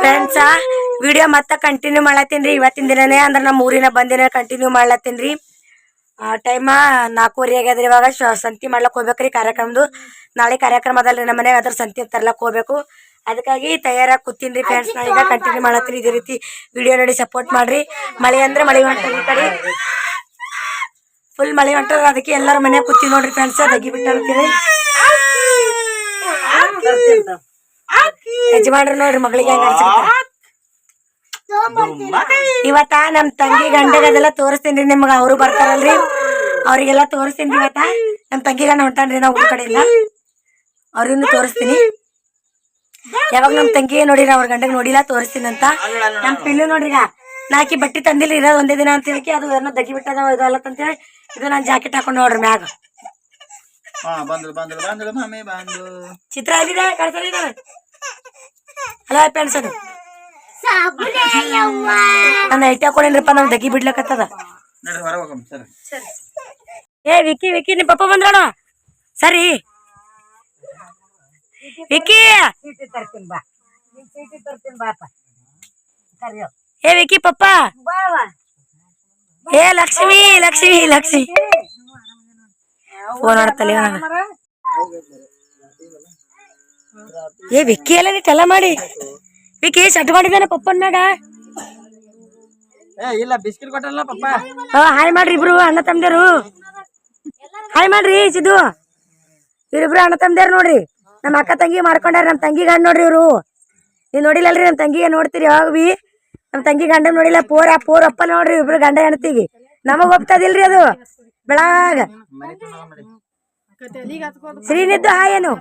Friends video ಮತ್ತೆ continue ಮಾಡ್ಲತ್ತೀನಿ ಇವತ್ತಿನ ದಿನನೇ ಅಂದ್ರೆ ನಮ್ಮ ಊರಿನ ಬಂದಿನ ಕಂಟಿನ್ಯೂ ಮಾಡ್ಲತ್ತೀನ್ರಿ ಟೈಮ ನಾಲ್ಕೂವರೆ ಆಗ್ಯದ್ರಿ ಇವಾಗ. ಸಂತಿ ಮಾಡ್ಲಕ್ ಹೋಗ್ಬೇಕ್ರಿ ಕಾರ್ಯಕ್ರಮದ್ದು ನಾಳೆ ಕಾರ್ಯಕ್ರಮ ಅದಲ್ರಿ ನಮ್ಮ ಮನೆಗೆ ಅದ್ರ ಸಂತಿ ತರ್ಲಕ್ ಹೋಗ್ಬೇಕು. ಅದಕ್ಕಾಗಿ ತಯಾರಾಗಿ ಕೂತೀನಿ ಫ್ರೆಂಡ್ಸ್ ನಾ ಈಗ ಕಂಟಿನ್ಯೂ ಮಾಡತ್ತೀನಿ ಇದೇ ರೀತಿ ವಿಡಿಯೋ ನೋಡಿ ಸಪೋರ್ಟ್ ಮಾಡ್ರಿ. ಮಳೆ ಅಂದ್ರೆ ಮಳೆ ಹೊಂಟಿ ಕಡೆ. ಫುಲ್ ಮಳೆ ಹೊಂಟದ ಅದಕ್ಕೆ ಎಲ್ಲರ ಮನೆಗೆ ಕೂತೀವಿ ನೋಡ್ರಿ ಫ್ರೆಂಡ್ಸ್ ದಗಿ ಬಿಟ್ಟ ಅಂತೇಳಿ ಯಜಮಾನ್ರು ನೋಡ್ರಿ ಮಗಳಿಗೆ. ಇವತ್ತ ನಮ್ ತಂಗಿ ಗಂಡಗ ಅದೆಲ್ಲ ತೋರಿಸ್ತೀನಿ ನಿಮ್ಗ. ಅವರು ಬರ್ತಾರಲ್ರಿ. ಅವ್ರಿಗೆಲ್ಲ ತೋರಿಸ್ತೀನಿ ಇವತ್ತ. ನಮ್ ತಂಗಿ ಗಂಡ ಹೊಂಟಾನ್ರಿ ನಾವು ಊರ್ ಕಡೆಯಿಂದ. ಅವ್ರಿಗೂ ತೋರಿಸ್ತೀನಿ. ಯಾವಾಗ ನಮ್ ತಂಗಿ ನೋಡಿರ ಅವ್ರ ಗಂಡಗ್ ನೋಡಿಲ್ಲ ತೋರಿಸ್ತೀನಿ ಅಂತ. ನಮ್ ಪಿಲ್ಲು ನೋಡ್ರಿಗ. ನಾಕಿ ಬಟ್ಟೆ ತಂದಿಲ್ಲ, ಇರೋದು ಒಂದೇ ದಿನ ಅಂತ ಹೇಳಿ ಅದು ಏನೋ ದಗಿ ಬಿಟ್ಟದ ಅಂತ ಹೇಳ್ತಿವಿ ಇದು ನಾನು ಜಾಕೆಟ್ ಹಾಕೊಂಡು ನೋಡ್ರಿ ಮ್ಯಾಗ. ಹಾ ಬಂದ್ರು ಬಂದ್ರು ಬಂದ್ರು ಮಮ್ಮಿ ಬಂದು ಚಿತ್ರ ಎಲ್ಲಿದೆ? ಕಳ್ಸಲಿದೆ ಹಲೋ ಫ್ರೆಂಡ್ಸ್ ಅದು. ನನ್ನ ಐಟಿ ಹಾಕೊಂಡೇನ್ರಪ್ಪ ನಾನು ದಗಿ ಬಿಡ್ಲಕತ್ತದ. ನಡ್ರಿ ಹೊರ ಹೋಗಮ್ ಸರ್. ಏ ವಿಕ್ಕಿ ವಿಕ್ಕಿ ನಿಮ್ ಪಪ್ಪ ಬಂದ್ರಣ? ಸರಿ. ವಿಕ್ಕಿ! ಚೀಟಿ ತರ್ತೀನಿ ಬಾ ನಿನ್ ಚೀಟಿ ತರ್ತೀನಿ ಬಾಪ ಕರಿಯೋ ಏ ವಿಕ್ಕಿ ಪಪ್ಪ. ಏ ಲಕ್ಷ್ಮಿ ಲಕ್ಷ್ಮಿ ಲಕ್ಷ್ಮಿ. ಫೋನ್ ಏ ವಿಕ್ಕಿ ಎಲ್ಲ ನೀಟೆಲ್ಲ ಮಾಡಿ. ವಿಕ್ಕಿ ಸಟ್ ಮಾಡಿದಾನೆ ಪಪ್ಪನ್ ಮ್ಯಾಗ. ಏ ಇಲ್ಲ ಬಿಸ್ಕಿಟ್ ಕೊಟ್ಟಲ್ಲ ಪಪ್ಪ. ಹಾಯ್ ಮಾಡ್ರಿ ಇಬ್ರು ಅಣ್ಣ ತಮ್ದೇರು. ಹಾಯ್ ಮಾಡ್ರಿ ಸಿದ್ದು. ಇವ್ರಿಬ್ರು ಅಣ್ಣ ತಮ್ದೇರು ನೋಡ್ರಿ. ನಮ್ಮ ಅಕ್ಕ ತಂಗಿ ಮಾಡ್ಕೊಂಡಾರ ನಮ್ಮ ತಂಗಿ ಗಂಡ ನೋಡ್ರಿ ಇವ್ರು. ನೀವು ನೋಡಿಲ್ಲಲ್ರಿ ನಮ್ಮ ತಂಗಿಗೆ ನೋಡ್ತೀರಿ ಯಾವಾಗ ಬಿ ನಮ್ಮ ತಂಗಿ ಗಂಡ ನೋಡಿಲ್ಲ ಪೋರ ಪೋರ್ ಅಪ್ಪ ನೋಡ್ರಿ ಇಬ್ರು ಗಂಡ ಹೆಣ್ತಿಗೆ ನಮಗ್ ಒಪ್ತದಿಲ್ರಿ ಅದು. ಬೆಳಗ. ಶ್ರೀನಿದ್ದು ಹಾಯ್ ಏನು?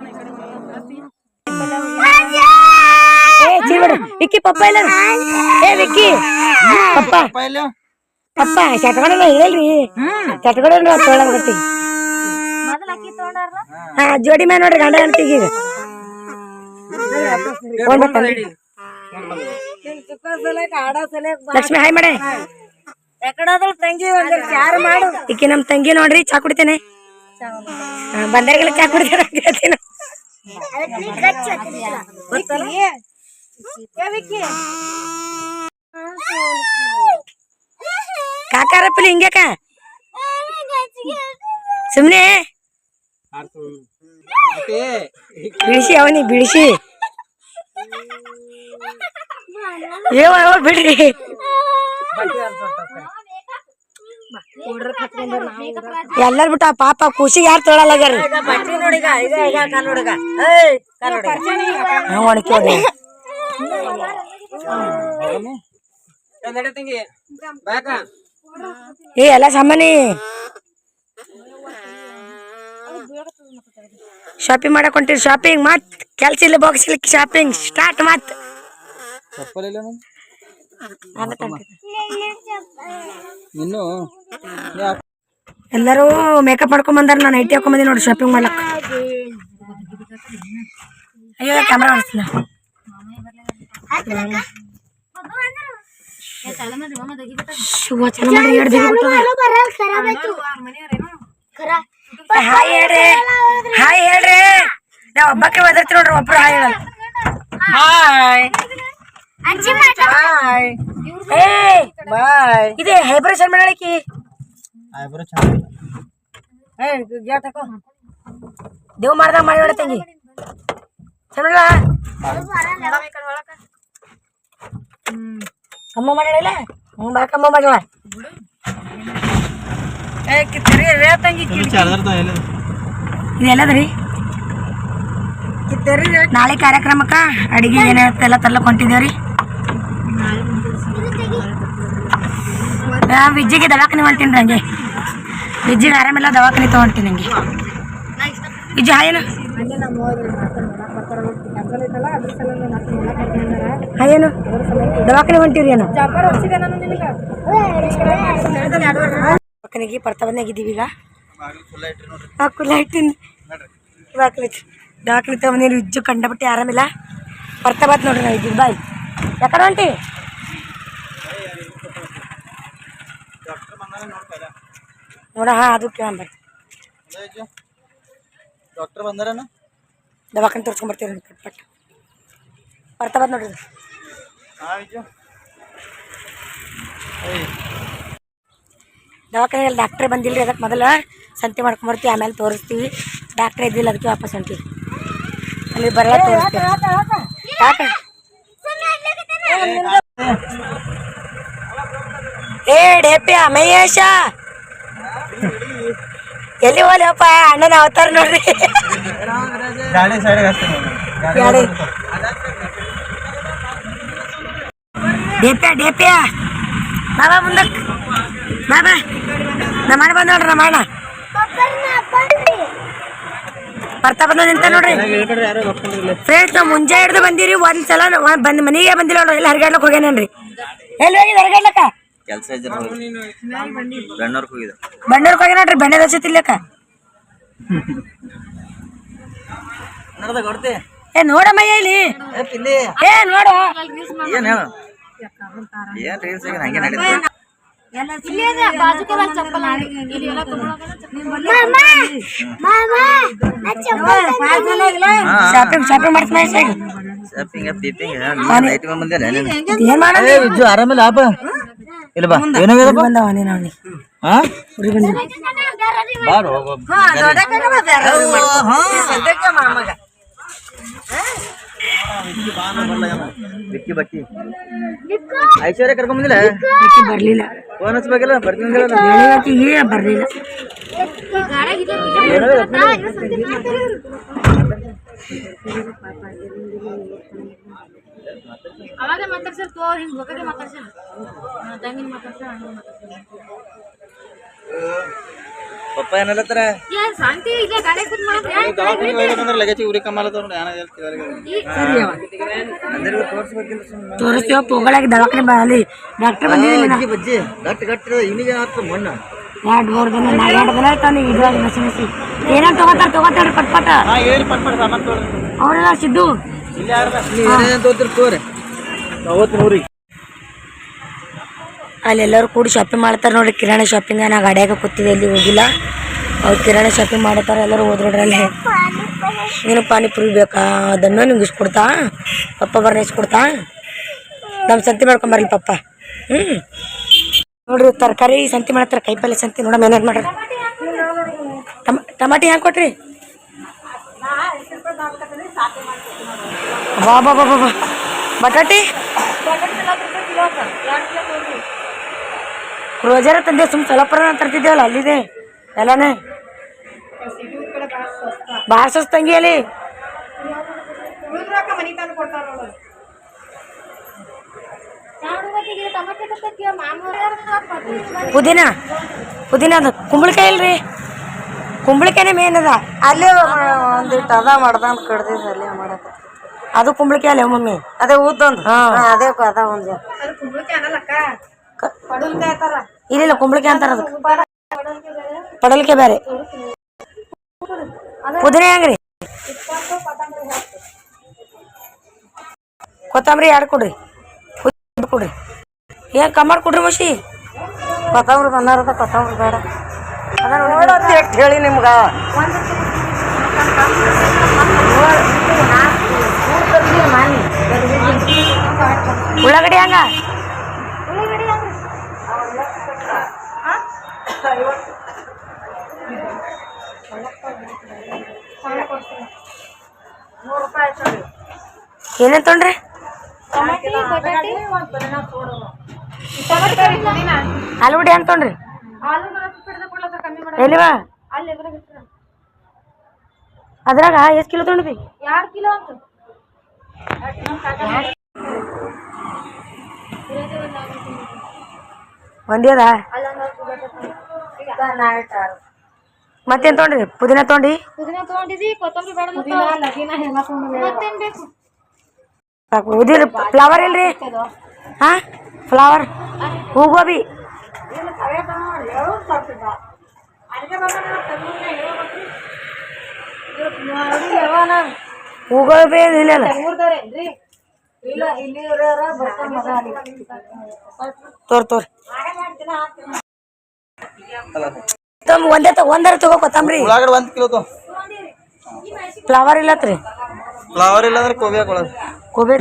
ಏ ಚೀವಡು ವಿಕ್ಕಿ, ಪಪ್ಪ ಇಲ್ಲ ಏ, ವಿಕ್ಕಿ. ಪಪ್ಪ. ಪಪ್ಪ ಚಟ್ಗಡಲ್ಲ ಹೇಳ್ರಿ. ಚಟ್ಗಡ ತೊಗೊಳಕ್ ಬರ್ತೀವಿ ಹಾ, ಜೋಡಿ ಮ್ಯಾ ನೋಡ್ರಿ, ಗಂಡ ಸಲಕ್ ಲಕ್ಷ್ಮಿ, ಹಾಯ್ ಮಾಡೆ. ಈಕಿ ನಮ್ ತಂಗಿ ನೋಡ್ರಿ ಚಾ ಕುಡಿತೇನೆ. ಬಂದರ್ಗೆಲ್ಲ ಚಾ ಕುಡಿತಾರ. ಕಾಕಾರಪ್ಪಲಿ ಹಿಂಗ್ಯಾಕ ಸುಮ್ನೆ. ಬಿಡಿಸಿ ಅವನಿ ಬಿಡಿಸಿ ಏವ ಬಿಡ್ರಿ. ಎಲ್ಲಾರು ಬಿಟ್ಟ ಪಾಪ ಖುಷಿಗೆ ಯಾರು ತೊಳಲಾಗ್ಯಾರಿ ಬಟ್ಟೆ ನೋಡಿಗ ಈಗ ಈಗ ಕಾಲ್ ಏಯ್ ಕಾಲ್ ನೋಡಿಗ. ಒಣಕೋಡಿ ನಡಿ ತಂಗಿ. ಬಾಕ ಏ ಎಲ್ಲ ಸಾಮಾನಿ ಶಾಪಿಂಗ್ ಮಾಡಕ್ ಹೊಂಟಿರಿ ಶಾಪಿಂಗ್ ಮತ್. ಕೆಲ್ಸ ಇಲ್ಲ ಬಾಕ್ಸ್ ಇಲ್ಲ ಶಾಪಿಂಗ್ ಸ್ಟಾರ್ಟ್ ಮತ್. ಇನ್ನು ಎಲ್ಲರೂ ಮೇಕಪ್ ಮಾಡ್ಕೊಂಡ್ ಬಂದಾರ ನಾನು ಐಟಿ ಹಾಕೊಂಡ್ ಬಂದಿ ನೋಡಿ ಶಾಪಿಂಗ್ ಮಾಡ್ಲಕ್. ಅಯ್ಯೋ ಕ್ಯಾಮ್ರಾ ಎರಡು ಹಾಯ್ ಹೇಳ್ರಿ. ಹಾಯ್ ಹೇಳ್ರಿ. ನಾ ಒಬ್ಬಕ್ಕೆ ಒದರ್ತಿ ನೋಡ್ರಿ ಒಬ್ರು ಹಾಯ್ ಹೇಳಲ್ಲ. ಹಾಯ್. ಹಾಯ್. ಬಾಯ್. ಇದೆ ಹೈಬ್ರೇಷನ್ ಮಾಡಲಿಕ್ಕೆ ಐಬ್ರೋ ಚೆನ್ನಾಗಿಲ್ಲ. ಹಾಕೋ. ದೇವ್ ಮಾಡ್ದಾಗ ಮಾಡಿ ಹೇಳ ತಂಗಿ. ಚಂದ್ರ ಅಮ್ಮ ಮಾಡಿಲ್ಲ ಹ್ಞೂ ಬಾಕಮ್ಮ ಮಾಡ್ಯಾಳ ಏ, ಕಿತ್ತರಿ ತಂಗಿ ಇದು ಎಲ್ಲ ಇದೆಲ್ಲದ್ರಿ? ಕಿತ್ತರಿ ನಾಳೆ ಕಾರ್ಯಕ್ರಮಕ್ಕ ಅಡಿಗೆ ಏನಿರುತ್ತೆಲ್ಲ ಎಲ್ಲ ತರ್ಲಕ್ಕೆ ನಾ ವಿಜ್ಜಿಗೆ ದವಾಖಾನೆ ಹೊಂಟೀನಿ ಹಂಗೆ ವಿಜ್ಜಿಗೆ ಆರಾಮಿಲ್ಲ, ದವಾಖಾನೆ ತೊಗೊಳ್ತೀನಿ ನಂಗೆ. ವಿಜ್ಜಿ ಹಾಯೇನು ಹಾಯೇನು ದವಾಖಾನೆ ಹೊಂಟಿರಿ ಏನು ದವಾಖಾನೆಗೆ ಪರ್ತವನ್ನಾಗಿದ್ದೀವಿ ಈಗ. ಕುಲ್ಲ ಇಟ್ಟಿನಿ. ದವಾಖಾನೆ ದವಾಖಾನೆ ತಗೊಂಡಿರಿ ವಿಜ್ಜು ಕಂಡಪಟ್ಟಿ ಆರಾಮಿಲ್ಲ. ಬರ್ತಾಬತ್ ನೋಡ್ರಿ ನಾವು ಇದ್ದೀವಿ. ಬಾಯ್. ಯಾಕಡೆ ಹೊಂಟಿ ನೋಡ ಹಾಂ ಅದು ಡಾಕ್ಟರ್ ಬಂದಾರನ? ದವಾಖಾನೆ ತೋರ್ಸ್ಕೊಂಬರ್ತೀವಿ ಪಟ್ ಪಟ್ ಬರ್ತಾ ಬಂದ್ ನೋಡ್ರಿ. ದವಾಖಾನೆಯಲ್ಲಿ ಡಾಕ್ಟ್ರೇ ಬಂದಿಲ್ರಿ ಅದಕ್ಕೆ ಮೊದಲು ಸಂತೆ ಮಾಡ್ಕೊಂಬರ್ತೀವಿ ಆಮೇಲೆ ತೋರಿಸ್ತೀವಿ. ಡಾಕ್ಟ್ರೇ ಇದ್ದಿಲ್ಲ ಅದಕ್ಕೆ ವಾಪಸ್ ಹೊಂಟಿವಿ. ಅಲ್ಲಿ ಬರಲ್ಲ ತೋರಿಸ್ತೀವಿ. ಯಾಕೆ? ಏ ಡೇಪ್ಯ ಮಹೇಶ. ಎಲ್ಲಿ ಹೋಲಪ್ಪ ಅಣ್ಣನ ಅವತಾರ ನೋಡ್ರಿ. ಡೇಪ್ಯ ಡೇಪ್ಯ ಬಾಬಾ ಮುಂದಕ್ಕೆ ಬಾಬಾ ನಮ್ಮ ಅಣ್ಣ ಬಂದ ನೋಡ್ರಿ ನಮ್ಮ ಅಣ್ಣ ಬರ್ತಾ ಬಂದ ನಿಂತ ನೋಡ್ರಿ. ಫ್ರೆಂಡ್ಸ್ ನಾವು ಮುಂಜಾ ಹಿಡ್ದು ಬಂದಿರಿ ಒಂದ್ ಸಲ ನಾವ್ ಬಂದ್ ಮನೆಗೆ ಬಂದಿಲ್ಲ ನೋಡ್ರಿ ಎಲ್ಲಿ ಹರಿಗಾಡ್ಲಕ್ ಹೋಗ್ಯಾನೇನ್ರಿ. ಎಲ್ಲಿ ಹೋಗಿದ್ ಹರಿಗಾಡ್ಲಕ್ಕ? ಕೆಲಸ ಇದ್ರೆ ಹೋಗ್ಯ ನೋಡ್ರಿ ಬೆಣ್ಣೆ ದೋಸೆ ತಿನ್ಲಕ್ಕ? ನಡ್ದ ಕೊಡ್ತಿ? ಏ ನೋಡಮ್ಮಯ್ಯ ಇಲ್ಲಿ. ಏ ಪಿಲ್ಲಿ. ಏ ನೋಡು. ಏನ್ ಹೇಳು? ಏನ್ ರೀಲ್ಸ್ ಹಂಗೆ ನಡೀತದೆ ಶಾಪಿಂಗ್ ಶಾಪಿಂಗ್ ಮಾಡ್ತೀನಿ. ಶಾಪಿಂಗ್ ಪೀಪಿಂಗ್ ನೈಟ್ ಬಂದಿಲ್ಲ ಏನ್ ಮಾಡ ವಿಜು ಆರಾಮಿಲ್ಲ ಆಪ. ಇಲ್ಲ ಬಾ ಬಂದವ ನೀನು ಅವನಿ ಹಾ? ಹುಡುಗಿ ಬಂದ ಬಾರು ಹೋಗು ಬಿಕ್ಕಿ ಬಕ್ಕಿ ಐಶ್ವರ್ಯ ಕರ್ಕೊಂಡ್ ಬಂದಿಲ್ಲ ಆಕಿ ಬರ್ಲಿಲ್ಲ ಫೋನ್ ಹಚ್ಬೇಕಲ್ಲ ಬರ್ತೀನಿ ಅಂದಿರಲ್ಲ. ಹೇಳಿವತ್ತಿಗೆ ಬರ್ಲಿಲ್ಲ ಅವಾಗ ಮಾತಾಡ್ಸರ್ ತೋ ಹಿಂಗ್ ಬೇಕಾದ್ರೆ ಮಾತಾಡ್ಸರ್ ತಂಗಿನ ಮಾತಾಡ್ಸರ್ ಪಪ್ಪ ಏನಲ್ಲತ್ತರ ಲಗೇಜ್ ಉರಿ ಕಮ್ಮಲತ್ತವ್ರ ತೋರಿಸ್ತೀವ ಪೋಗಳಾಗಿ ದವಾಖಾನೆ ಬರಲಿ. ಡಾಕ್ಟರ್ ಬಂದಿದ್ದೀನಿ ಬಜ್ಜಿ ಗಟ್ಟ ಗಟ್ಟ ಮಣ್ಣು? ಎರಡು ಮೂರು ದಿನ ನಾ ಎರಡು ದಿನ ಆಯ್ತು ಅವ್ನಿಗೆ ಇದ್ರಾಗ ನಸಿ ನಸಿ ಏನೇನು ತಗೋತಾರ ತಗೋತಾರ ಪಟ್ ಪಟ. ಅವರೆಲ್ಲ ಸಿದ್ದು? ಇಲ್ಲಿ ತೋರಿ. ಅವತ್ತು ಅಲ್ಲಿ ಎಲ್ಲರೂ ಕೂಡಿ ಶಾಪಿಂಗ್ ಮಾಡ್ತಾರೆ ನೋಡಿ ಕಿರಾಣಿ ಶಾಪಿಂಗ್ ನಾ ಗಾಡಿಯಾಗ ಕೂತಿದ್ದೆ, ಎಲ್ಲಿ ಹೋಗಿಲ್ಲ. ಅವ್ರು ಕಿರಾಣಿ ಶಾಪಿಂಗ್ ಮಾಡ್ತಾರೆ, ಎಲ್ಲರೂ ಹೋದ್ರೋಡ್ರಲ್ಲಿ ನೀನು ಪಾನಿಪುರಿ ಬೇಕಾ? ಅದನ್ನು ನಿಮ್ಗೆ ಇಸ್ಕೊಡ್ತಾ ಕೊಡ್ತಾ? ಪಪ್ಪ ಬರ್ನ ಇಸ್ಕೊಡ್ತಾ ಕೊಡ್ತಾ? ನಮ್ಮ ಸಂತಿ ಮಾಡ್ಕೊಂಬರ್ಲಿ ಪಪ್ಪ. ಹ್ಞೂ ನೋಡ್ರಿ, ತರಕಾರಿ ಸಂತಿ ಮಾಡ್ತಾರೆ, ಕೈಪಲ್ಲೆ ಸಂತಿ. ನೋಡಮ್ಮ ಏನೇನು ಮಾಡ್ರಿ? ಟಮ ಟಮಾಟಿ ಹೆಂಗೆ ಕೊಟ್ರಿ? ಬಾ ಬಾ ಬಾ ಬಾ ಬಟಾಟಿ? ರೋಜಾರ ತಂದೆ ಸುಮ್ ಸೊಲಪುರ ತರ್ತಿದ್ದೇವಲ್ಲ ಅಲ್ಲಿದೆ. ಎಲ್ಲನೇ. ಭಾಳ ಸಸ್ತಂಗಿ ಅಲ್ಲಿ. ಪುದೀನ ಪುದೀನ ಅದು ಕುಂಬಳಕಾಯಿ ಇಲ್ರಿ. ಕುಂಬಳಕಾಯಿನೇ ಮೇನ್ ಅದ. ಅಲ್ಲೇ ಒಂದಿಟ್ಟು ಅದ ಮಾಡ್ದಂತ ಕಡ್ದಿದ್ದು ಅಲ್ಲೇ ಮಾಡಕ ಅದು ಕುಂಬಳಕಾಯಿ ಅಲ್ಲ ಮಮ್ಮಿ. ಅದೇ ಊದೊಂದು ಹಾಂ. ಅದೇ ಅದ ಒಂದು ಇಲ್ಲಿಲ್ಲ ಕುಂಬಳಕಾಯಿ ಅಂತಾರ ಅದಕ್ಕೆ. ಪಡಲ್ಕೆ ಬೇರೆ. ಪುದೀನ ಹೆಂಗ್ರಿ? ಕೊತ್ತಂಬರಿ ಎರಡು ಕೊಡ್ರಿ. ಪುದೀನ ಕೊಡ್ರಿ. ಏನ್ ಕಮ್ಮರ್ ಕೊಡ್ರಿ ಮಶಿ? ಕೊತ್ತಂಬರಿ ಬಂದಾರದ ಕೊತ್ತಂಬರಿ ಬೇಡ. ನೋಡತ್ತೆ ಎಷ್ಟು ಹೇಳಿ ನಿಮ್ಗ. ಉಳ್ಳಾಗಡ್ಡಿ ಹಂಗ? ಏನೇನ್ ತೊಗೊಂಡ್ರಿ ಆಲೂಗಡ್ಡೆ ಏನು ತೊಂಡ್ರಿ ಎಲ್ಲಿವಾ? ಅದ್ರಾಗ ಎಷ್ಟು ಕಿಲೋ ತೊಗೊಂಡ್ರಿ ಎರಡ್ ಅಂತ ಒಂದೇ ಅದ ಮತ್ತೇನ್ ತೊಗೊಂಡ್ರಿ ಪುದೀನ ತೊಗೊಂಡಿ? ಪುದೀನ ತಗೊಂಡಿದಿ ಕೊತ್ತಂಬರಿ ಬೇಡ ಮತ್ತೇನ್ ಬೇಕು? ಉದಿರಿ ಫ್ಲವರ್ ಇಲ್ರಿ? ಹಾ? ಫ್ಲವರ್ ಹೂಗೋಬಿ? ಹೂಗೋಬಿ ಇಲ್ಲ ತೋರ್ ತೋರ್. ತಮ್ ಒಂದೇ ತ ಒಂದರ ತಗೋ ಕೊತ್ತಂಬ್ರಿ ಉಳ್ಳಾಗಡ್ಡಿ ಒಂದ್ ಕಿಲೋ ತೋ ಫ್ಲವರ್ ಇಲ್ಲತ್ರಿ. ಫ್ಲವರ್ ಇಲ್ಲ ಅಂದ್ರೆ ಕೋಬಿ ಹಾಕೊಳ್ಳೋದು ಕೋಬಿ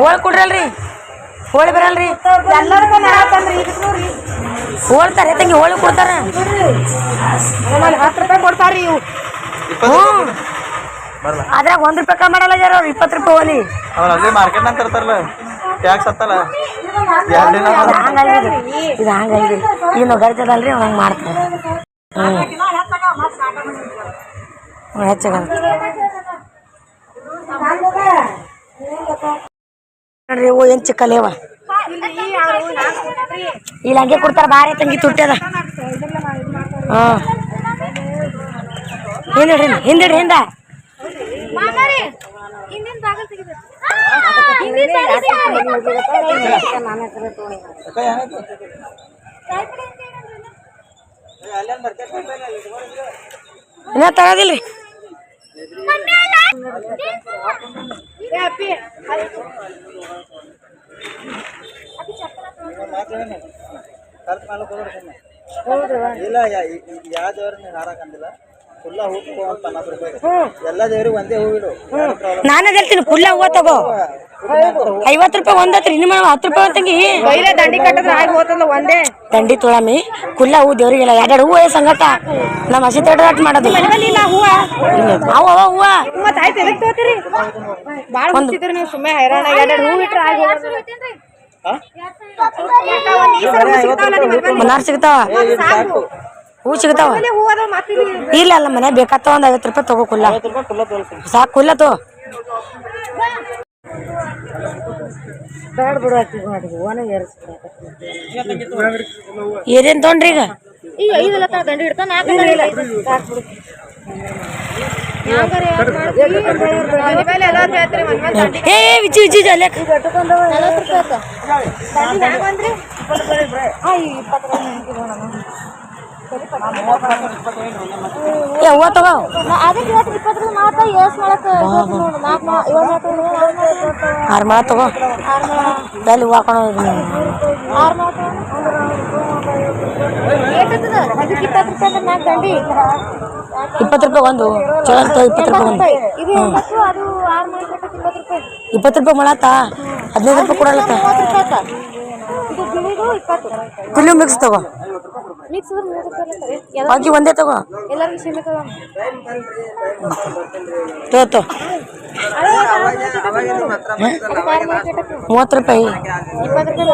ಹೋಳ್ ಕೊಡ್ರಲ್ರಿ. ಹೋಳಿ ಬರಲ್ರಿ. ಹೋಳ್ತಾರೆ ತಂಗಿ ಹೋಳಿ ಕೊಡ್ತಾರ. ಹತ್ತು ರೂಪಾಯಿ ಕೊಡ್ತಾರ್ರಿ ಇವು. ಹ್ಞೂ ಅದ್ರಾಗ ಒಂದ್ ರೂಪಾಯಿ ಕಮ್ಮಿ ಮಾಡಲ್ಲ ಜರ ಅವ್ರು ಇಪ್ಪತ್ತು ರೂಪಾಯಿ ಹೋಲಿ. ಅವ್ರು ಅಲ್ಲಿ ಮಾರ್ಕೆಟ್ ಅಂತ ತರ್ತಾರಲ್ಲ. ಟ್ಯಾಕ್ಸ್ ಹತ್ತಲ್ಲ. ಇದು ಈಗ ನಾವು ಗರಿತದಲ್ರಿ ಹಂಗೆ ಮಾಡ್ತಾರೆ ಹ್ಞೂ ಹೆಚ್ಚಾಗ ನೋಡ್ರಿ? ಇವು ಏನು ಚಿಕ್ಕಲೇವ ಇಲ್ಲಿ ಹಂಗೆ ಕೊಡ್ತಾರೆ ಬಾರಿ ತಂಗಿ ತುಟ್ಟದ ಹಾಂ ಹಿಂದಿಡ್ರಿ ಹಿಂದಿಡ್ರಿ ಹಿಂದ ಇನ್ನ ತಗೋದಿಲ್ರಿ. ಇಲ್ಲ ಯಾ- ಈ- ಹಾರಾಕಂದಿಲ್ಲ ಯಾವ ದೇವ್ರನ್ನ ಹಾರಕಂದಿಲ್ಲ ಎಲ್ಲ ದೇವ್ರಿಗೆ ಒಂದೇ ಹೂವಿಡು ನಾನು ಹೇಳ್ತೀನಿ ಕುಲ್ಲ ಹೂವ ತಗೋ. ಐವತ್ತು ರೂಪಾಯಿ ಒಂದತ್ರಿ ನಿಮ್ಮ ಹತ್ತು ರೂಪಾಯಿ ತಂಗಿ. ಬೈಲೆ ದಂಡಿ ಕಟ್ಟಿದ್ರೆ ಆಗಿ ಹೋತಂದ ಒಂದೇ? ದಂಡಿ ತುಳಮಿ ಕುಲ್ಲ ಹೂ ದೇವ್ರಿಗೆಲ್ಲ. ಎರಡೆರಡು ಹೂವ ಸಂಗಟ. ನಮ್ಮ ಹಸಿ ತಡದಾಟ ಮಾಡೋದು. ಇಲ್ಲ ಹೂವ? ಇಲ್ಲ ಅವ ಅವ ಹೂವ. ಮತ್ತ ಆಯ್ತು ಎದಕ್ ತಗೋತೀರಿ? ಬಾಳ ಹುಚ್ಚಿದ್ರಿ ನೀವು ಸುಮ್ಮನೆ ಹೈರಾಣ. ಎರಡೆರಡು ಹೂ ಇಟ್ರೆ ಆಗಿ ಮನಾರ್ ಸಿಗ್ತಾವ? ಹೂ ಸಿಗ್ತಾವ ಇಲ್ಲ ಅಲ್ಲ ಮನೆ ಬೇಕಾತ ಒಂದ್ ಐವತ್ತು ರೂಪಾಯಿ ತಗೋ ಕುಲ್ಲ ಸಾಕು ಕುಲ್ಲ ತೋ ಏನೇನ್ ತೊಗೊಂಡ್ರಿ ಈಗ ಏ ವಿಚಿ ವಿಚಿ ನಲವತ್ತು ರೂಪಾಯಿ ಏ ಹೂವ ತಗೋ. ಅದಕ್ಕೆ ಇವತ್ತು ಇಪ್ಪತ್ತು ರೂಪಾಯಿ ಮಾತ ಏಸ್ ಮಾಡಕ್ಕೆ ನಾಲ್ಕು ಏಳು ಮಾತು ಆರು ಮಳ ತಗೋ. ಎಲ್ಲಿ ಹೂವ ಆರು ಅದಕ್ಕೆ ಇಪ್ಪತ್ತು ರೂಪಾಯಿ ಅಂದ್ರೆ ನಾಲ್ಕು ದಂಡಿ. ಇಪ್ಪತ್ತು ರೂಪಾಯಿ ಒಂದು. ಚಲೋ ಅಂತ ಇಪ್ಪತ್ತು ರೂಪಾಯಿ ಒಂದು. ಇದು ಅದು ಆರು ಮಳ ಕಟ್ಟಕ್ಕೆ ಇಪ್ಪತ್ತು ರೂಪಾಯಿ. ಇಪ್ಪತ್ತು ರೂಪಾಯಿ ಹದಿನೈದು ರೂಪಾಯಿ ಕೊಡಲತ್ತ? ಇಪ್ಪತ್ತು. ಕುಲ್ಲು ಮಿಕ್ಸ್ ತಗೋ. ಮಿಕ್ಸ್ ಅಂದ್ರೆ ಮೂವತ್ತು ರೂಪಾಯಿ ಆಗುತ್ತೆ ಎಲ್ಲ ಬಾಕಿ ಒಂದೇ ತಗೋ. ಎಲ್ಲರಿಗೂ ಸೀಮಿತ ತೋ ತೋ. ಮೂವತ್ತು ರೂಪಾಯಿ. ಇಪ್ಪತ್ತು ರೂಪಾಯಿ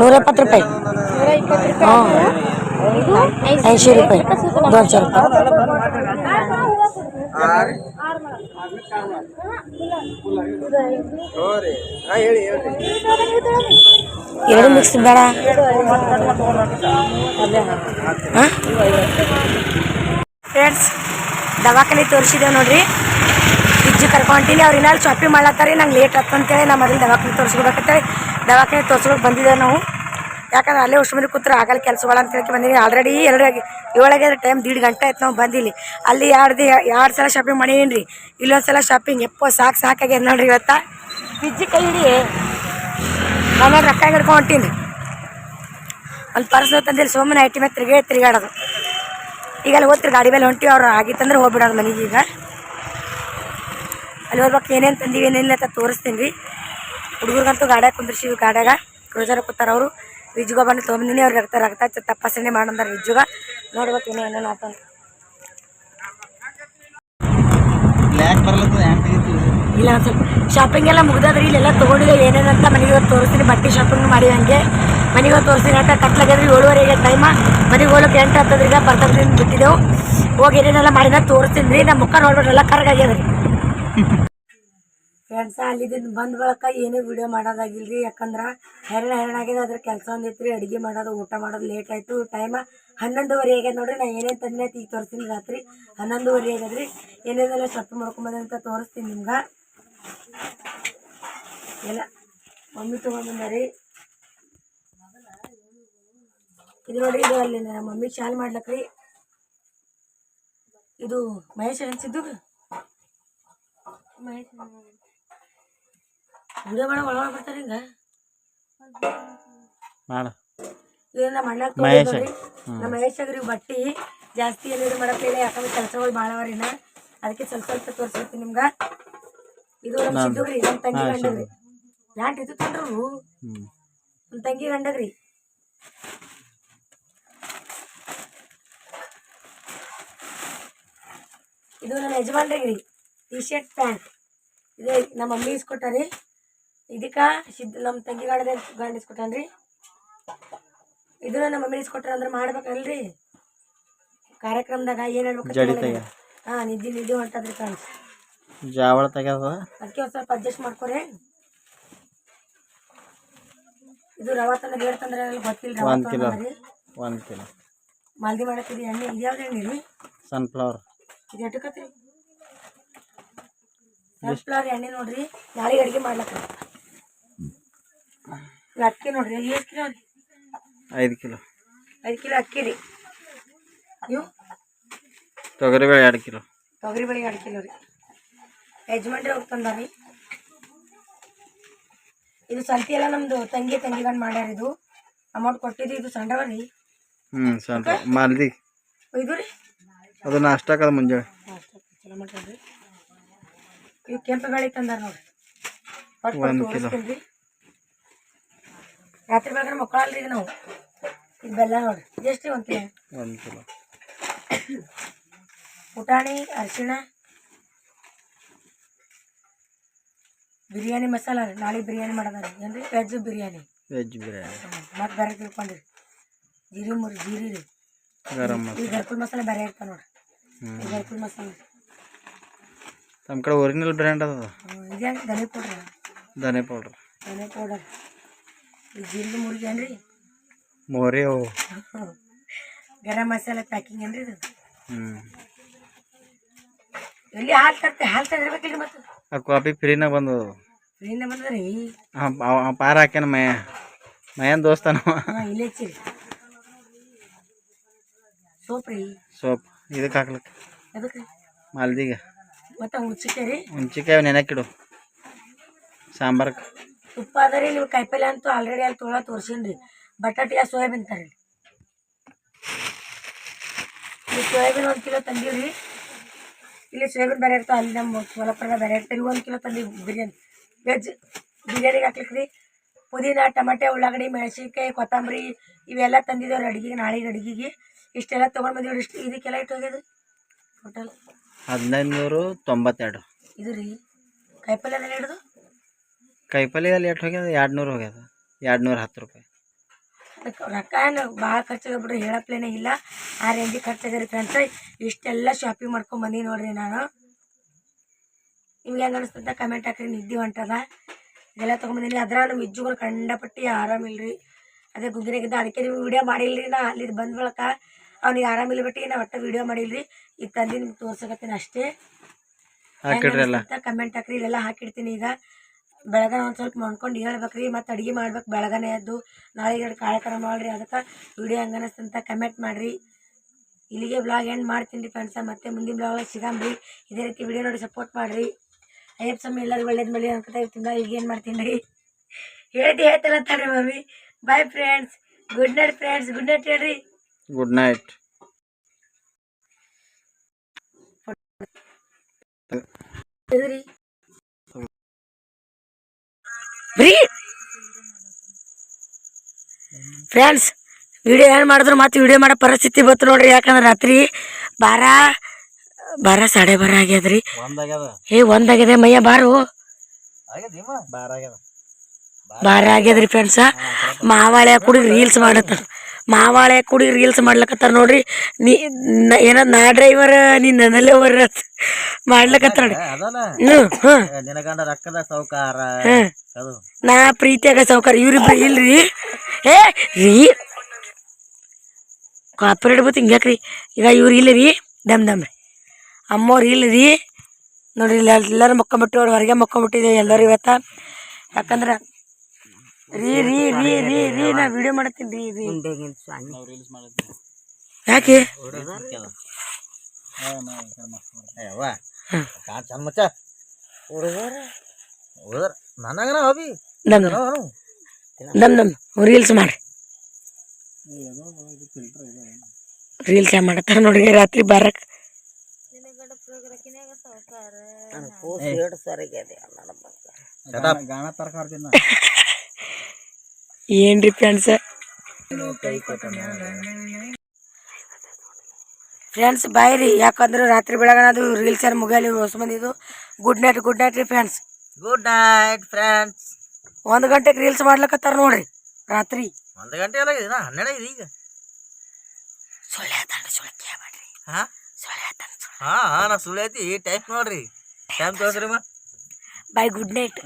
ನೂರ ಎಪ್ಪತ್ತು ರೂಪಾಯಿ. ಹಾಂ ಐದು ರೂಪಾಯಿ. ದೋನ್ಶೆ ರೂಪಾಯಿ ಎರಡು ಮಿಕ್ಸ್ ಬೇಡ. ಫ್ರೆಂಡ್ಸ್ ದವಾಖಾನೆ ತೋರಿಸಿದ್ದೇವೆ ನೋಡ್ರಿ. ಇಜ್ಜಿ ಕರ್ಕೊಂತೀನಿ ಅವ್ರು ಇನ್ನಲ್ಲಿ ಶಾಪಿಂಗ್ ರೀ ನಂಗೆ ಲೇಟ್ ಆಗ್ತಂತೇಳಿ ನಮ್ಮ ಮೊದಲು ದವಾಖಾನೆ ತೋರಿಸ್ಕೊಬೇಕಂತೇಳಿ ದವಾಖಾನೆ ತೋರಿಸ್ಕೊಂಡು ಬಂದಿದ್ದೇವೆ ನಾವು. ಯಾಕಂದ್ರೆ ಅಲ್ಲೇ ಅಷ್ಟು ಮಂದಿ ಕೂತ್ರೆ ಆಗಲ್ಲ ಕೆಲಸಗಳು ಅಂತ ಹೇಳಿ ಬಂದೀನಿ. ಆಲ್ರೆಡಿ ಎರಡು ಏಳಾಗೆ ಟೈಮ್ ದೀಡ್ ಗಂಟೆ ಆಯ್ತು ನಾವು ಬಂದಿಲ್ಲಿ. ಅಲ್ಲಿ ಎರಡು ಎರಡು ಸಲ ಶಾಪಿಂಗ್ ಮಾಡೀನಿ ರೀ ಇಲ್ಲೊಂದು ಸಲ ಶಾಪಿಂಗ್ ಎಪ್ಪೋ ಸಾಕು ಸಾಕಾಗ್ಯದ ನೋಡ್ರಿ ಇವತ್ತ. ಇಜ್ಜಿ ಕೈ ಹಿಡಿ ನಾನು ರೊಕ್ಕ ಹಿಡ್ಕೊಂಡು ಹೊಂಟೀನಿ ಒಂದು ಪರ್ಸ್ ತಂದಿಲ್ಲ ಸೋಮನ ಐಟಿ ಮೇಲೆ ತಿರುಗೇ ತಿರುಗಾಡೋದು. ಈಗ ಅಲ್ಲಿ ಓದ್ತಿರಿ ಗಾಡಿ ಮೇಲೆ ಹೊಂಟಿವಿ ಅವ್ರು ಆಗಿತ್ತಂದ್ರೆ ಹೋಗ್ಬಿಡೋದು ಮನೆಗೆ ಈಗ. ಅಲ್ಲಿ ಹೋಗ್ಬೇಕು ಏನೇನು ತಂದೀವಿ ಏನೇನಿಲ್ಲ ಅಂತ ತೋರಿಸ್ತೀನಿ ರೀ ಹುಡುಗರಿಗಂತೂ ಗಾಡ್ಯಾಗ ಕುಂದ್ರಿಸಿವಿ ಗಾಡ್ಯಾಗ. ಕ್ರೋಜರ್ ಕೂತಾರ ಅವರು. ವಿಜ್ಜುಗ ಬಂದು ತೊಗೊಂಬಂದಿನಿ ಅವ್ರಿಗೆ ರಕ್ತ ರಕ್ತ ತಪಾಸಣೆ ಮಾಡಂದ್ರೆ ವಿಜ್ಜುಗ ನೋಡ್ಬೇಕು ಇನ್ನೂ ಏನೇನು ಆತ ಇಲ್ಲ ಸ್ವಲ್ಪ ಶಾಪಿಂಗ್ ಎಲ್ಲ ಮುಗ್ದಾದ್ರಿ ಇಲ್ಲೆಲ್ಲ ತೊಗೊಂಡಿದ್ದೆ ಏನೇನಂತ ಮನೆಗೆ ಹೋಗಿ ತೋರಿಸ್ತೀನಿ ಬಟ್ಟೆ ಶಾಪಿಂಗ್ ಮಾಡಿ ಹಂಗೆ. ಮನೆಗೆ ತೋರಿಸ್ತೀನಿ ಅಂತ ಕತ್ಲಾಗದ್ರಿ ಏಳುವರೆಗೆ ಟೈಮ ಮನೆಗೆ ಹೋಗ್ಲಿಕ್ಕೆ ಎಂಟು ಹತ್ತದ್ರಿ ಈಗ ಬರ್ತದ್ರಿಂದ ಬಿಟ್ಟಿದ್ದೆವು. ಹೋಗಿ ಏನೇನೆಲ್ಲ ಮಾಡಿದ ತೋರಿಸ್ತೀನಿ ರೀ. ನಮ್ಮ ಮುಖ ನೋಡ್ಬಿಟ್ರೆಲ್ಲ ಕರ್ಗಾಗ್ಯದ್ರಿ ಫ್ರೆಂಡ್ಸ ಅಲ್ಲಿದಿಂದ ಬಂದ ಬಳಕ ಏನೂ ವಿಡಿಯೋ ಮಾಡೋದಾಗಿಲ್ರಿ. ಯಾಕಂದ್ರೆ ಹೈರಾಣ ಹೈರಾಣ ಆಗ್ಯದ ಅದ್ರ ಕೆಲಸ ಒಂದಿತ್ತು ರೀ ಅಡುಗೆ ಮಾಡೋದು, ಊಟ ಮಾಡೋದು ಲೇಟ್ ಆಯಿತು. ಟೈಮ ಹನ್ನೊಂದುವರೆ ಆಗ್ಯದ ನೋಡಿರಿ. ನಾ ಏನೇನು ತಂದೆ ಈಗ ತೋರಿಸ್ತೀನಿ ರಾತ್ರಿ. ಹನ್ನೊಂದುವರೆ ಆಗ್ಯದ್ರಿ. ಏನೇನೆಲ್ಲ ಶಾಪಿಂಗ್ ಮಾಡ್ಕೊಂಬಂದೆ ಅಂತ ತೋರಿಸ್ತೀನಿ ನಿಮ್ಗೆ. ಎಲ್ಲ ಮಮ್ಮಿ ತೊಗೊಂಬಂದಾರಿ ಇದು ನೋಡ್ರಿ, ಇದು ಅಲ್ಲಿ ಮಮ್ಮಿ ಶಾಲ್ ಮಾಡ್ಲಕ್ರಿ. ಇದು ಮಹೇಶ್ ಅನ್ಸಿದ್ದು ವಿಡಿಯೋ ಮಾಡೋ ಒಳಗೆ ಬರ್ತಾರೆ ಹಿಂಗ? ಮಾಡ. ಇದು ನಮ್ಮ ಅಣ್ಣ. ನಮ್ಮ ಮಹೇಶ್ ಬಟ್ಟಿ ಜಾಸ್ತಿ ಏನು ಇದು ಮಾಡಕ್ಕಿಲ್ಲ ಯಾಕಂದ್ರೆ ಕೆಲಸಗಳು ಭಾಳ ಅವರಿನ ಅದಕ್ಕೆ ಸ್ವಲ್ಪ ಸ್ವಲ್ಪ ತೋರಿಸ್ತೀನಿ ನಿಮ್ಗ. ಇದು ನಮ್ಮ ಸಿದ್ದುಗ್ರಿ ನಮ್ಮ ತಂಗಿ ಗಂಡಗ್ರಿ. ಯಾಟ್ ಇದು ತಂದ್ರು ನಮ್ಮ ತಂಗಿ ಗಂಡಗ್ರಿ. ಇದು ನನ್ನ ಯಜಮಾನ್ರಿ ಟಿ ಶರ್ಟ್ ಪ್ಯಾಂಟ್. ಇದೇ ನಮ್ಮ ಮಮ್ಮಿ ಇಸ್ಕೊಟ್ಟಾರಿ. ಇದಕ್ಕೆ ಸಿದ್ಧ ನಮ್ಮ ತಂಗಿ ಗಂಡ ಗಂಡ ಇಸ್ಕೊಟ್ಟಾನ್ರಿ ಇದನ್ನ ನಮ್ಮ ಮಮ್ಮಿ ಇಸ್ಕೊಟ್ರ ಅಂದ್ರೆ ಮಾಡ್ಬೇಕಲ್ರಿ. ಕಾರ್ಯಕ್ರಮದಾಗ ಏನ್ ಹೇಳ್ಬೇಕು ಹಾ ನಿದ್ದೆ ನಿದ್ದೆ ಹೊಂಟದ್ರಿ ಕಾಣಿಸ್ ಜಾವಳ ತೆಗ್ಯದ? ಅದಕ್ಕೆ ಒಂದು ಸ್ವಲ್ಪ ಅಡ್ಜಸ್ಟ್ ಮಾಡ್ಕೊರಿ. ಇದು ರವಾ ತಂದ್ರೆ ಏಳು ತಂದ್ರೆ ಗೊತ್ತಿಲ್ಲ ರವಾ ಒಂದ್ ಕಿಲೋ. ತಂದ್ರಿ ಒಂದು ಕಿಲೋ. ಮಾಲ್ದಿ ಮಾಡತ್ತೀರಿ ಎಣ್ಣೆ ಇದ್ಯಾವ್ದು ಎಣ್ಣೆ ರೀ? ಸನ್ಫ್ಲವರ್. ಇದು ಎಷ್ಟಕತ್ರಿ ಸನ್ಫ್ಲವರ್ ಎಣ್ಣೆ ನೋಡ್ರಿ ನಾಳೆ ಅಡುಗೆ ಮಾಡ್ಲಕ್ಕ ಇದು ಅಕ್ಕಿ ನೋಡ್ರಿ ಎಷ್ಟು ಕಿಲೋ ಐದು ಕಿಲೋ. ಐದು ಕಿಲೋ ಅಕ್ಕಿ ರೀ. ಇವು ತೊಗರಿಬೇಳೆ ಎರಡು ಕಿಲೋ. ತೊಗರಿ ಬೇಳೆ ಎರಡು ಕಿಲೋ ರೀ. ಯಜಮಾನ್ರಿ ಹೋಗಿ ತಂದಾರಿ ಇದು ಸಂತಿ ಎಲ್ಲ ನಮ್ದು ತಂಗಿ ತಂಗಿ ಗಂಡು ಮಾಡ್ಯಾರ ಇದು. ಅಮೌಂಟ್ ಕೊಟ್ಟಿದ್ದು ಇದು ಸಂಡವ ರೀ. ಹ್ಞೂ ಸಂಡ ಮಾಲ್ದಿ. ಇದು ರೀ. ಅದು ನಾಷ್ಟಾಕದ ಮುಂಜಾನೆ ಚಲೋ ಮಾಡ್ರಿ ಇವು ಕೆಂಪು ಗಾಳಿ ತಂದಾರ ನೋಡ್ರಿ. ಒಂದು ಕಿಲೋ. ರಾತ್ರಿ ಬೇಕಾದ್ರೆ ಮಕ್ಕಳಲ್ರಿ ಈಗ ನಾವು. ಇದು ಬೆಲ್ಲ ನೋಡಿ ಎಷ್ಟು ರೀ ಒಂದು ಪುಟಾಣಿ ಅರಿಶಿಣ ಬಿರಿಯಾನಿ ಮಸಾಲ ರೀ. ನಾಳೆ ಬಿರಿಯಾನಿ ಮಾಡೋದಾರಿ ಏನ್ರಿ? ವೆಜ್ ಬಿರಿಯಾನಿ. ವೆಜ್ ಬಿರಿಯಾನಿ. ಮತ್ತೆ ಬೇರೆ ತಿಳ್ಕೊಂಡಿರಿ. ಜೀರಿ ಮುರಿ ಜೀರಿ ರೀ. ಗರಂ ಈ ಗರ್ಪುಲ್ ಮಸಾಲೆ ಬೇರೆ ಇರ್ತಾವ ನೋಡ್ರಿ. ಗರ್ಪುಲ್ ಈ ಮಸಾಲೆ ನಮ್ಮ ಕಡೆ ಒರಿಜಿನಲ್ ಬ್ರ್ಯಾಂಡ್ ಅದ ಇದೆ ಧನೆ ಪೌಡ್ರ್ ಧನೆ ಪೌಡ್ರ್ ಧನೆ ಪೌಡರ್ ಈ ಜೀರಿಗೆ ಮೋರೆ ಅವು ಗರಂ ಮಸಾಲೆ ಪ್ಯಾಕಿಂಗ್ ಏನ್ರಿ ಇದು? ಹ್ಞೂ ಎಲ್ಲಿ ಹಾಲು ತರ್ತೆ ಹಾಲು ತರ್ಬೇಕಿಲ್ರಿ ಮತ್ತೆ? ಆ ಕಾಫಿ ಫ್ರೀನಾಗ ಬಂದವು ಫ್ರೀನ ಬಂದದ್ರಿ? ಹಾಂ ಪಾರ ಹಾಕ್ಯಾನ ಮಯ. ಮಯನ್ ದೋಸ್ತಾನ ಹಾಂ ಇಲ್ಲೇ ಹಚ್ಚಿರಿ. ಸೋಪ್ ರೀ. ಸೋಪ್. ಇದಕ್ಕೆ ಹಾಕ್ಲಿಕ್ಕೆ ಅದಕ್ಕೆ ಮಾಲ್ದಿಗೆ. ಮತ್ತೆ ಹುಂಚಿಕಾಯಿ ರೀ? ಹುಂಚಿಕಾಯಿ ನೆನಕಿಡು. ಸಾಂಬಾರ್ಗೆ ತುಪ್ಪ ಅದ ರೀ ನೀವು ಕಾಯಿಪಲ್ಲೆ ಅಂತೂ ಆಲ್ರೆಡಿ ಅಲ್ಲಿ ತೊಗೊಳ ತೋರ್ಸೀನಿ ಬಟಾಟಿ ಆ ಸೋಯಾಬೀನ್ ತರ್ರಿ. ಇಲ್ಲಿ ಸೋಯಾಬೀನ್ ಒಂದು ಕಿಲೋ ತಂದೀವಿ ಇಲ್ಲಿ ಸೋಯಾಬೀನ್ ಬೇರೆ ಇರ್ತಾವೆ ಅಲ್ಲಿ ನಮ್ಮ ಸೋಲಾಪುರ ಬೇರೆ ಇರ್ತಾರೆ ಒಂದು ಕಿಲೋ ತಂದೀವಿ ಬಿರಿಯಾನಿ. ವೆಜ್ ಬಿರಿಯಾನಿಗೆ ಹಾಕ್ಲಿಕ್ಕೆ ರೀ ಪುದೀನ ಟಮಾಟೆ ಉಳ್ಳಾಗಡ್ಡಿ ಮೆಣಸಿನ್ಕಾಯಿ ಕೊತ್ತಂಬರಿ ಇವೆಲ್ಲ ತಂದಿದ್ದೇವ್ರಿ ಅಡುಗೆಗೆ ನಾಳೆಗೆ ಅಡುಗೆಗೆ. ಇಷ್ಟೆಲ್ಲ ತೊಗೊಂಡು ಬಂದೀವಿ ಇಷ್ಟು ಇದಕ್ಕೆಲ್ಲ ಇಟ್ಟು ಹೋಗ್ಯದ ಟೋಟಲ್ ಹದಿನೈದು ನೂರು ತೊಂಬತ್ತೆರಡು. ಇದು ರೀ ಕಾಯಿಪಲ್ಲೆ ಹಿಡಿದು? ಕಾಯಿಪಲ್ಲೆ ಅಲ್ಲಿ ಎಷ್ಟು ಹೋಗ್ಯದ? ಎರಡು ನೂರು ಹೋಗ್ಯದ. ಎರಡು ನೂರ ಹತ್ತು ರೂಪಾಯಿ. ಅದಕ್ಕೆ ರೊಕ್ಕ ಏನು ಭಾಳ ಬಿಡ್ರಿ ಹೇಳಪ್ಲೇನೆ ಇಲ್ಲ. ಆ ರೇಂಜಿ ಖರ್ಚಾಗಿರುತ್ತೆ ಅಂತ ಇಷ್ಟೆಲ್ಲ ಶಾಪಿಂಗ್ ಮಾಡ್ಕೊಂಡು ಬಂದೀನಿ ನೋಡ್ರಿ ನಾನು. ನಿಮ್ಗೆ ಹೆಂಗೆ ಅನಿಸ್ತಂತ ಕಮೆಂಟ್ ಹಾಕ್ರಿ ನಿದ್ದೆ ಹೊಂಟದ. ಇದೆಲ್ಲ ತೊಗೊಂಬಂದಿನಿ ಅದ್ರ ನಮ್ಮ ಇಜ್ಜುಗಳು ಕಂಡಪಟ್ಟಿ ಆರಾಮಿಲ್ರಿ ಅದೇ ಗುಗ್ಗಿನಾಗಿದ್ದ ಅದಕ್ಕೆ ನೀವು ವಿಡಿಯೋ ಮಾಡಿಲ್ರಿ ನಾ ಅಲ್ಲಿ ಬಂದ ಬಳಕ. ಅವ್ನಿಗೆ ಆರಾಮಿಲ್ಲ ಬಿಟ್ಟು ನಾ ಒಟ್ಟು ವಿಡಿಯೋ ಮಾಡಿಲ್ರಿ. ಈ ತಂದು ನಿಮ್ಗೆ ತೋರ್ಸಕತ್ತೀನಿ ಅಷ್ಟೇ. ಕಮೆಂಟ್ ಹಾಕ್ರಿ ಇಲ್ಲೆಲ್ಲ ಹಾಕಿಡ್ತೀನಿ ಈಗ. ಬೆಳಗ್ಗೆ ಒಂದು ಸ್ವಲ್ಪ ಮಾಡ್ಕೊಂಡು ಹೇಳ್ಬೇಕ್ರಿ ಮತ್ತು ಅಡುಗೆ ಮಾಡ್ಬೇಕು ಬೆಳಗನೆ ಎದ್ದು. ನಾಳೆ ಎರಡು ಕಾರ್ಯಕ್ರಮ ಮಾಡಿರಿ ಅದಕ್ಕೆ ವಿಡಿಯೋ ಹಂಗೆ ಅನಿಸ್ತಂತ ಕಮೆಂಟ್ ಮಾಡಿರಿ. ಇಲ್ಲಿಗೆ ಬ್ಲಾಗ್ ಎಂಡ್ ಮಾಡ್ತೀನಿ ರೀ ಫ್ರೆಂಡ್ಸ ಮತ್ತೆ ಮುಂದಿನ ಬ್ಲಾಗ್ ಸಿಗಂಬ್ರಿ ಇದೇ ರೀತಿ ವಿಡಿಯೋ ನೋಡಿ ಸಪೋರ್ಟ್ ಮಾಡಿರಿ. ಅಯ್ಯಪ್ಪ ಸ್ವಾಮಿ ಎಲ್ಲರೂ ಒಳ್ಳೇದು ಮಳೆ ಅನ್ಕೊತಾ ಇರ್ತೀನಿ ಈಗ ಏನು ಮಾಡ್ತೀನಿ ರೀ. ಹೇಳ್ತಿ ಹೇಳ್ತಲ್ಲ ರೀ mummy. Bye friends good night friends good night ಹೇಳ್ರಿ. ಗುಡ್ ನೈಟ್ ಎದ್ರಿ? ಬ್ರೀ ಫ್ರೆಂಡ್ಸ್ ವಿಡಿಯೋ ಏನು ಮಾಡಿದ್ರು ಮತ್ತೆ ವಿಡಿಯೋ ಮಾಡೋ ಪರಿಸ್ಥಿತಿ ಬಂತು ನೋಡ್ರಿ. ಯಾಕಂದ್ರೆ ರಾತ್ರಿ ಬಾರ ಬಾರ ಸಾಡೆ ಬಾರ ಆಗ್ಯದ್ರಿ. ಏ ಒಂದಾಗ್ಯದ ಮೈಯ ಬಾರು. ಬಾರ ಆಗ್ಯದ. ಬಾರ ಆಗ್ಯದ್ರಿ ಫ್ರೆಂಡ್ಸ. ಮಾವಾಳೆ ಕುಡಿ ರೀಲ್ಸ್ ಮಾಡತ್ತ ಮಾವಾಳೆ ಕುಡಿ ರೀಲ್ಸ್ ಮಾಡ್ಲಕತ್ತಾರ ನೋಡ್ರಿ. ನೀ ಏನೋ ನಾ ಡ್ರೈವರ್ ನೀ ನನ್ನಲ್ಲೇ ಬರ ಮಾಡ್ಲಕತ್ತಾರ ಹ್ಞೂ ಹ್ಞೂ ನಾ ಪ್ರೀತಿಯಾಗ ಸಾವುಕಾರ ಇವ್ರಿಬ್ರು ಇಲ್ರಿ. ಏ ರೀ. ಕಾಪರೇಟ್ ಬತ್ತು ಹಿಂಗ್ಯಾಕ್ರಿ ಈಗ ಇವ್ರು ಇಲ್ಲ ರೀ ದಮ್ ದಮ್. ರೀ ಅಮ್ಮವ್ರು ಇಲ್ಲ ರೀ ನೋಡ್ರಿ ಇಲ್ಲ ಎಲ್ಲರೂ ಮಕ್ಕೊಂಬಿಟ್ಟು ಅವ್ರು ಹೊರಗೆ ಮಕ್ಕೊಂಬಿಟ್ಟಿದ್ದೇವೆ ಎಲ್ಲರೂ ಇವತ್ತ. ಯಾಕಂದ್ರೆ ರೀ ರೀ ರೀ ರೀ ರೀ ನಾ ವಿಡಿಯೋ ಮಾಡ್ತೀನಿ ರೀ ರೀ. ಯಾಕೆ? ಯವ್ವ ಕಾಣ್ ಚಂದ ಮಚ್ಚ. ಹುಡುಗರ? ಹುಡುಗರ? ನನಗನ ರೀಲ್ಸ್ ಮಾಡ್ರಿ. ರೀಲ್ಸ್ ಏನ್ ಮಾಡತ್ತಾರ ನೋಡಿ ರಾತ್ರಿ ಬರಕ್. ಏನ್ರಿ ಫ್ರೆಂಡ್ಸ್ ಫ್ರೆಂಡ್ಸ್ ಬಾಯ್ ರೀ ಯಾಕಂದ್ರೆ ರಾತ್ರಿ ಬೆಳಗನ ಅದು ರೀಲ್ಸ್ ಏನ್ ಮುಗಿಯಲಿ ಹೊಸ ಬಂದಿದ್ದು. ಗುಡ್ ನೈಟ್ ಗುಡ್ ನೈಟ್ ರೀ ಫ್ರೆಂಡ್ಸ್ ಗುಡ್ ನೈಟ್ ಫ್ರೆಂಡ್ಸ್ ಒಂದು ಗಂಟೆಗೆ ರೀಲ್ಸ್ ಮಾಡ್ಲಕತ್ತಾರ ನೋಡ್ರಿ ರಾತ್ರಿ. ಒಂದು ಗಂಟೆ ಎಲ್ಲ ಇದೆ ಹನ್ನೆರಡು ಇದೆ ಈಗ. ಸುಳ್ಳೆ ಹೇಳ್ತಾನ್ರಿ ಸುಳ್ಳು ಕೇಳ್ಬೇಡ್ರಿ ಹಾ? ಸುಳ್ಳು ಸುಳ್ಳು. ಹಾ ಹಾ ನಾ ಸುಳ್ಳೆ ಐತಿ ಟೈಪ್ ನೋಡ್ರಿ. ಟೈಮ್ ತೋರಿಸ್ರಿ ಮಾ? Bye good night